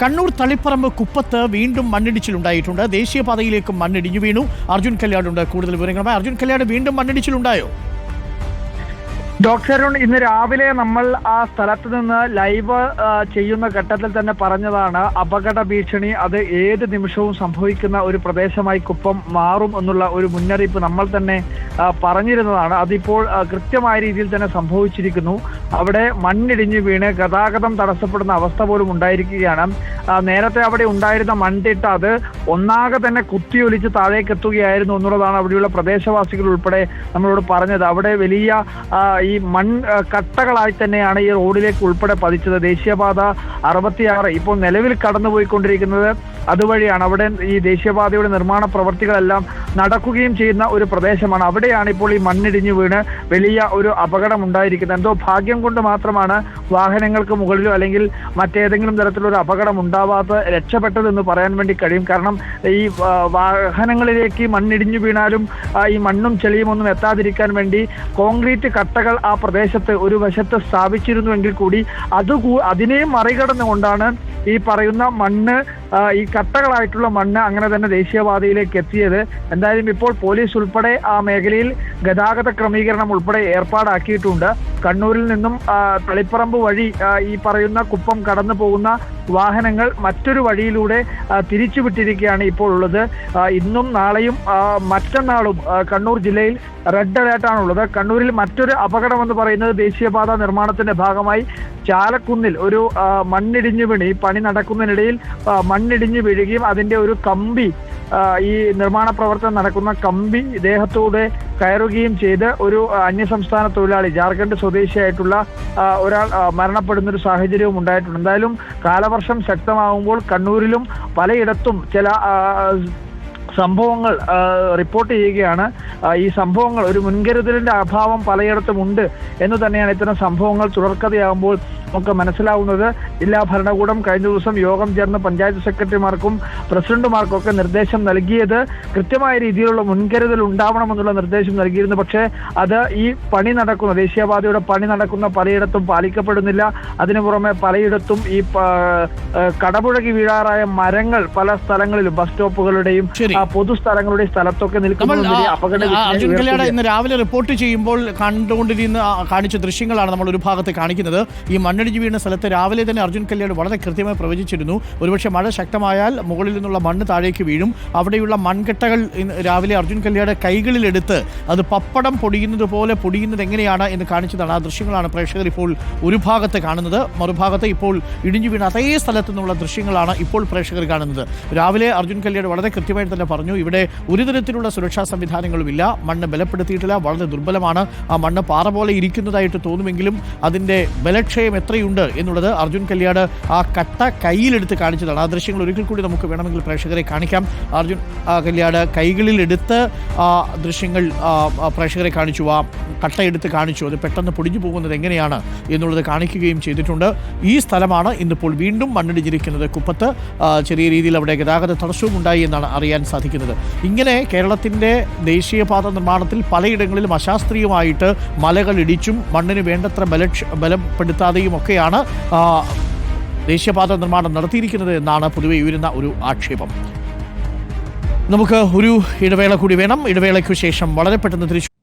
കണ്ണൂർ തളിപ്പറമ്പ് കുപ്പത്ത് വീണ്ടും മണ്ണിടിച്ചിലുണ്ടായിട്ടുണ്ട്. ദേശീയപാതയിലേക്ക് മണ്ണിടിഞ്ഞു വീണു. അർജുൻ കല്യാടുണ്ട്. കൂടുതൽ വിവരങ്ങളുമായി അർജുൻ കല്യാട് വീണ്ടും മണ്ണിടിച്ചിലുണ്ടായോ? ഡോക്ടർ അരുൺ ഇന്ന് രാവിലെ നമ്മൾ ആ സ്ഥലത്ത് നിന്ന് ലൈവ് ചെയ്യുന്ന ഘട്ടത്തിൽ തന്നെ പറഞ്ഞതാണ് അപകട ഭീഷണി. അത് ഏത് നിമിഷവും സംഭവിക്കുന്ന ഒരു പ്രദേശമായി കുപ്പം മാറും എന്നുള്ള ഒരു മുന്നറിയിപ്പ് നമ്മൾ തന്നെ പറഞ്ഞിരുന്നതാണ്. അതിപ്പോൾ കൃത്യമായ രീതിയിൽ തന്നെ സംഭവിച്ചിരിക്കുന്നു. അവിടെ മണ്ണിടിഞ്ഞ് വീണ് ഗതാഗതം തടസ്സപ്പെടുന്ന അവസ്ഥ പോലും ഉണ്ടായിരിക്കുകയാണ്. നേരത്തെ അവിടെ ഉണ്ടായിരുന്ന മൺതിട്ട അത് ഒന്നാകെ തന്നെ കുത്തിയൊലിച്ച് താഴേക്ക് എത്തുകയായിരുന്നു എന്നുള്ളതാണ് അവിടെയുള്ള പ്രദേശവാസികൾ ഉൾപ്പെടെ നമ്മളോട് പറഞ്ഞത്. അവിടെ വലിയ ഈ മൺ കട്ടകളായി തന്നെയാണ് ഈ റോഡിലേക്ക് ഉൾപ്പെടെ പതിച്ചത്. ദേശീയപാത അറുപത്തിയാറ് ഇപ്പോൾ നിലവിൽ കടന്നുപോയിക്കൊണ്ടിരിക്കുന്നത് അതുവഴിയാണ്. അവിടെ ഈ ദേശീയപാതയുടെ നിർമ്മാണ പ്രവർത്തികളെല്ലാം നടക്കുകയും ചെയ്യുന്ന ഒരു പ്രദേശമാണ്. അവിടെയാണ് ഇപ്പോൾ ഈ മണ്ണിടിഞ്ഞു വീണ് വലിയ ഒരു അപകടം ഉണ്ടായിരിക്കുന്നത്. എന്തോ ഭാഗ്യം കൊണ്ട് മാത്രമാണ് വാഹനങ്ങൾക്ക് മുകളിലോ അല്ലെങ്കിൽ മറ്റേതെങ്കിലും തരത്തിലൊരു അപകടം ഉണ്ടാവാത്ത രക്ഷപ്പെട്ടതെന്ന് പറയാൻ വേണ്ടി കഴിയും. കാരണം ഈ വാഹനങ്ങളിലേക്ക് മണ്ണിടിഞ്ഞു വീണാലും ഈ മണ്ണും ചെളിയും ഒന്നും എത്താതിരിക്കാൻ വേണ്ടി കോൺക്രീറ്റ് കട്ടകൾ ആ പ്രദേശത്ത് ഒരു വശത്ത് സ്ഥാപിച്ചിരുന്നുവെങ്കിൽ കൂടി അത് അതിനെയും മറികടന്നുകൊണ്ടാണ് ഈ പറയുന്ന മണ്ണ് ഈ കട്ടകളായിട്ടുള്ള മണ്ണ് അങ്ങനെ തന്നെ ദേശീയപാതയിലേക്ക് എത്തിയത്. എന്തായാലും ഇപ്പോൾ പോലീസ് ഉൾപ്പെടെ ആ മേഖലയിൽ ഗതാഗത ക്രമീകരണം ഉൾപ്പെടെ ഏർപ്പാടാക്കിയിട്ടുണ്ട്. കണ്ണൂരിൽ നിന്നും തളിപ്പറമ്പ് വഴി ഈ പറയുന്ന കുപ്പം കടന്നു പോകുന്ന വാഹനങ്ങൾ മറ്റൊരു വഴിയിലൂടെ തിരിച്ചുവിട്ടിരിക്കുകയാണ് ഇപ്പോൾ ഉള്ളത്. ഇന്നും നാളെയും മറ്റന്നാളും കണ്ണൂർ ജില്ലയിൽ റെഡ് അലേർട്ടാണ് ഉള്ളത് കണ്ണൂരിൽ മറ്റൊരു അപകടം എന്ന് പറയുന്നത് ദേശീയപാത നിർമ്മാണത്തിന്റെ ഭാഗമായി ചാലക്കുന്നിൽ ഒരു മണ്ണിടിഞ്ഞു വീണി. പണി നടക്കുന്നതിനിടയിൽ മണ്ണിടിഞ്ഞു വീഴുകയും അതിന്റെ ഒരു കമ്പി ഈ നിർമ്മാണ പ്രവർത്തനം നടക്കുന്ന കമ്പി ദേഹത്തോടെ കയറുകയും ചെയ്ത് ഒരു അന്യസംസ്ഥാന തൊഴിലാളി ജാർഖണ്ഡ് സ്വദേശിയായിട്ടുള്ള ഒരാൾ മരണപ്പെടുന്ന ഒരു സാഹചര്യവും ഉണ്ടായിട്ടുണ്ട്. എന്തായാലും കാലവർഷം ശക്തമാകുമ്പോൾ കണ്ണൂരിലും പലയിടത്തും ചില സംഭവങ്ങൾ റിപ്പോർട്ട് ചെയ്യുകയാണ്. ഈ സംഭവങ്ങൾ ഒരു മുൻകരുതലിന്റെ അഭാവം പലയിടത്തും ഉണ്ട് എന്ന് തന്നെയാണ് ഇത്തരം സംഭവങ്ങൾ തുടർക്കഥയാകുമ്പോൾ നമുക്ക് മനസ്സിലാവുന്നത്. ജില്ലാ ഭരണകൂടം കഴിഞ്ഞ ദിവസം യോഗം ചേർന്ന് പഞ്ചായത്ത് സെക്രട്ടറിമാർക്കും പ്രസിഡന്റുമാർക്കും ഒക്കെ നിർദ്ദേശം നൽകിയത് കൃത്യമായ രീതിയിലുള്ള മുൻകരുതൽ ഉണ്ടാവണമെന്നുള്ള നിർദ്ദേശം നൽകിയിരുന്നു. പക്ഷേ അത് ഈ പണി നടക്കുന്ന ദേശീയപാതയുടെ പണി നടക്കുന്ന പലയിടത്തും പാലിക്കപ്പെടുന്നില്ല. അതിനു പുറമെ പലയിടത്തും ഈ കടപുഴകി വീഴാറായ മരങ്ങൾ പല സ്ഥലങ്ങളിലും ബസ് സ്റ്റോപ്പുകളുടെയും ആ, സ്ഥലത്തൊക്കെ നിൽക്കുന്ന ഇന്ന് രാവിലെ റിപ്പോർട്ട് ചെയ്യുമ്പോൾ കണ്ടുകൊണ്ടിരുന്ന കാണിച്ച ദൃശ്യങ്ങളാണ് നമ്മൾ ഒരു ഭാഗത്ത് കാണിക്കുന്നത്. ഈ മണ്ണിടിഞ്ഞു വീണ സ്ഥലത്ത് രാവിലെ തന്നെ അർജുൻ കല്യാട് വളരെ കൃത്യമായി പ്രവചിച്ചിരുന്നു. ഒരുപക്ഷെ മഴ ശക്തമായാൽ മുകളിൽ നിന്നുള്ള മണ്ണ് താഴേക്ക് വീഴും. അവിടെയുള്ള മൺകെട്ടകൾ ഇന്ന് രാവിലെ അർജുൻ കല്യാട് കൈകളിലെടുത്ത് അത് പപ്പടം പൊടിയുന്നത് പോലെ പൊടിയുന്നത് എങ്ങനെയാണ് എന്ന് കാണിച്ചതാണ്. ആ ദൃശ്യങ്ങളാണ് പ്രേക്ഷകർ ഇപ്പോൾ ഒരു ഭാഗത്ത് കാണുന്നത്. മറുഭാഗത്ത് ഇപ്പോൾ ഇടിഞ്ഞു വീണ അതേ സ്ഥലത്തു നിന്നുള്ള ദൃശ്യങ്ങളാണ് ഇപ്പോൾ പ്രേക്ഷകർ കാണുന്നത്. രാവിലെ അർജുൻ കല്യാട് വളരെ കൃത്യമായിട്ട് തന്നെ പറഞ്ഞു ഇവിടെ ഒരു തരത്തിലുള്ള സുരക്ഷാ സംവിധാനങ്ങളുമില്ല. മണ്ണ് ബലപ്പെടുത്തിയിട്ടില്ല വളരെ ദുർബലമാണ്. ആ മണ്ണ് പാറ പോലെ ഇരിക്കുന്നതായിട്ട് തോന്നുമെങ്കിലും അതിന്റെ ബലക്ഷയം എത്രയുണ്ട് എന്നുള്ളത് അർജുൻ കല്യാട് ആ കട്ട കയ്യിലെടുത്ത് കാണിച്ചതാണ്. ആ ദൃശ്യങ്ങൾ ഒരിക്കൽ കൂടി നമുക്ക് വേണമെങ്കിൽ പ്രേക്ഷകരെ കാണിക്കാം. അർജുൻ കല്യാട് കൈകളിലെടുത്ത് ആ ദൃശ്യങ്ങൾ പ്രേക്ഷകരെ കാണിച്ചു. ആ കട്ട എടുത്ത് കാണിച്ചു. അത് പെട്ടെന്ന് പൊടിഞ്ഞു പോകുന്നത് എങ്ങനെയാണ് എന്നുള്ളത് കാണിക്കുകയും ചെയ്തിട്ടുണ്ട്. ഈ സ്ഥലമാണ് ഇന്നിപ്പോൾ വീണ്ടും മണ്ണിടിഞ്ഞിരിക്കുന്നത്. കുപ്പത്ത് ചെറിയ രീതിയിൽ അവിടെ ഗതാഗത തടസ്സവും ഉണ്ടായി എന്നാണ് അറിയാൻ സാധിക്കുന്നത്. ഇങ്ങനെ കേരളത്തിന്റെ ദേശീയപാത നിർമ്മാണത്തിൽ പലയിടങ്ങളിലും അശാസ്ത്രീയമായിട്ട് മലകൾ ഇടിച്ചും മണ്ണിന് വേണ്ടത്ര ബലക്ഷ ബലപ്പെടുത്താതെയും ഒക്കെയാണ് ദേശീയപാത നിർമ്മാണം നടത്തിയിരിക്കുന്നത് എന്നാണ് പൊതുവെ ഉയരുന്ന ഒരു ആക്ഷേപം. നമുക്ക് ഒരു ഇടവേള കൂടി വേണം. ഇടവേളയ്ക്കു ശേഷം വളരെ പെട്ടെന്ന് തിരിച്ചു